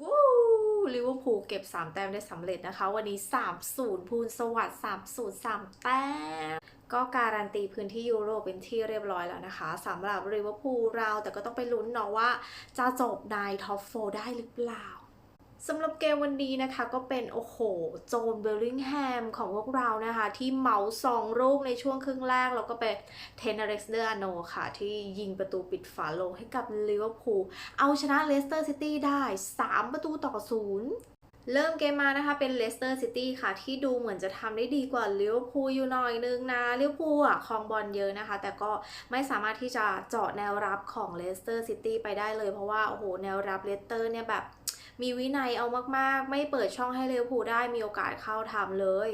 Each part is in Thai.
วู้ลิเวอร์พูลเก็บ 3 แต้มได้สำเร็จนะคะ วันนี้ 3-0 พูนสวัสดิ์3-0 3 แต้ม ก็การันตีพื้นที่ยูโรเป็นที่เรียบร้อยแล้วนะคะสำหรับลิเวอร์พูลเราแต่ก็ต้องไปลุ้นเนาะว่า จะจบในท็อปโฟได้หรือเปล่า สำหรับเกมวันนี้นะคะก็เป็น โอ้โห โจนเบลลิงแฮมของพวกเรานะคะ ที่เหมาสองลูกในช่วงครึ่งแรก แล้วก็เป็นเทนเนร็กซ์เดอร์อโนค่ะ ที่ยิงประตูปิดฝาโลงให้กับลิเวอร์พูลเอาชนะเลสเตอร์ซิตี้ได้ 3 ประตูต่อศูนย์เริ่มเกมมานะคะเป็นเลสเตอร์ซิตี้ค่ะ ที่ดูเหมือนจะทำได้ดีกว่าลิเวอร์พูลอยู่หน่อยนึงนะลิเวอร์พูลอะครองบอลเยอะนะคะ แต่ก็ไม่สามารถที่จะเจาะแนวรับของเลสเตอร์ซิตี้ไปได้เลยเพราะว่า โอ้โห แนวรับเลสเตอร์เนี่ยแบบ มีวินัยเอามากๆ ไม่เปิดช่องให้เลวพูได้มีโอกาสเข้าทำเลย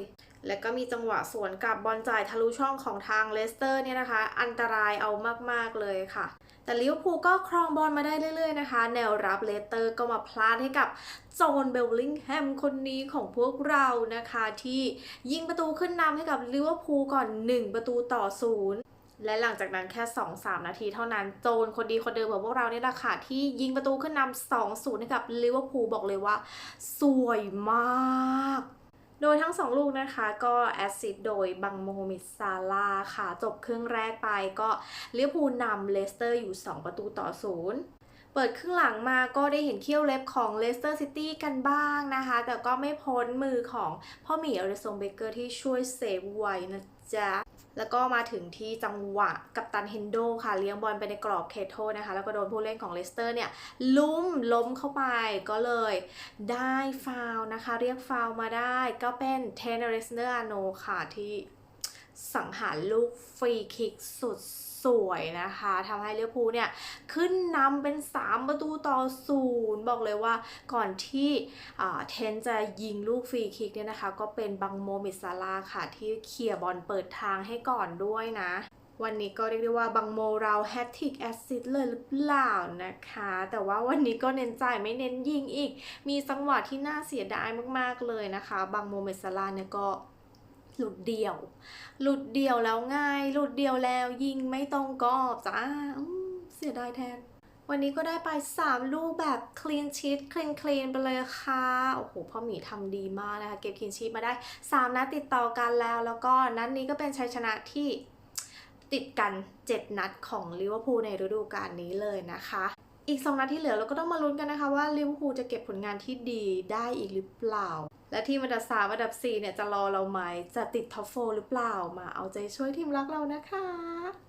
และก็มีจังหวะสวนกับบอลจ่ายทะลุช่องของทางเลสเตอร์เนี่ยนะคะ อันตรายเอามากๆเลยค่ะ แต่ลิเวอร์พูลก็ครองบอลมาได้เรื่อยๆนะคะ แนวรับเลสเตอร์ก็มาพลาดให้กับโจนเบลลิงแฮมคนนี้ของพวกเรานะคะ ที่ยิงประตูขึ้นนำให้กับลิเวอร์พูลก่อน 1 ประตูต่อศูนย์ และหลังจากนั้นแค่ 2-3 นาทีเท่านั้นโจนคนดีคนเดิมของพวกเราเนี่ยแหละค่ะ ที่ยิงประตูขึ้นนำ2-0ให้กับลิเวอร์พูลบอกเลยว่า สวยมาก โดยทั้ง2ลูกนะคะก็แอสซิดโดยบังโมฮัมหมิดซาลาค่ะ จบครึ่งแรกไปก็ลิเวอร์พูลนำเลสเตอร์อยู่ 2 ประตูต่อศูนย์เปิดครึ่งหลังมาก็ได้เห็นเขี้ยวเล็บของเลสเตอร์ซิตี้กันบ้างนะคะ แต่ก็ไม่พ้นมือของพ่อหมีอริสงเบเกอร์ที่ช่วยเซฟไว้นะจ๊ะ แล้วก็มาถึงที่จังหวะกับตันเฮนโดค่ะ เลี้ยงบอลไปในกรอบเขตโทษนะคะ แล้วก็โดนผู้เล่นของเลสเตอร์เนี่ยลุ้มล้มเข้าไปก็เลยได้ฟาวนะคะ เรียกฟาวมาได้ก็เป็นเทนเนอร์เรสเนอร์อาโนค่ะที่ สังหารลูกฟรีคิกสุดสวยนะคะทำให้ลิเวอร์พูเนี่ย ขึ้นนำเป็น 3 ประตูต่อศูนย์บอกเลยว่าก่อนที่อ่าเทนจะยิงลูกฟรีคิกเนี่ยนะคะ ก็เป็นบังโมมิซาลาค่ะ ที่เคลียบอลเปิดทางให้ก่อนด้วยนะวันนี้ก็เรียกได้ว่าบังโมเราแฮตทริกแอสซิดเลยหรือเปล่านะคะ แต่ว่าวันนี้ก็เน้นจ่ายไม่เน้นยิงอีก มีจังหวะที่น่าเสียดายมากๆเลยนะคะ บังโมเมดซาลาเนี่ยก็ หลุดเดียว หลุดเดียวแล้วง่าย หลุดเดียวแล้วยิงไม่ตรงกรอบจ้าเสียดายแทน วันนี้ก็ได้ไป 3 ลูกแบบคลีนชีตคลีนคลีนไปเลยค่ะ โอ้โหพ่อหมีทำดีมากนะคะ เก็บคลีนชีตมาได้ 3นัดติดต่อกันแล้ว แล้วก็นัดนี้ก็เป็นชัยชนะที่ติดกัน 7 นัดของลิเวอร์พูลในฤดูกาลนี้เลยนะคะ อีก 2 นัดที่เหลือเราก็ต้องมาลุ้นกันนะคะว่าลิเวอร์พูลจะเก็บผลงานที่ดีได้อีกหรือเปล่า และทีมอันดับสามอันดับ4เนี่ยจะรอเราไหมจะติดท็อปโฟหรือเปล่ามาเอาใจช่วยทีมรักเรานะคะ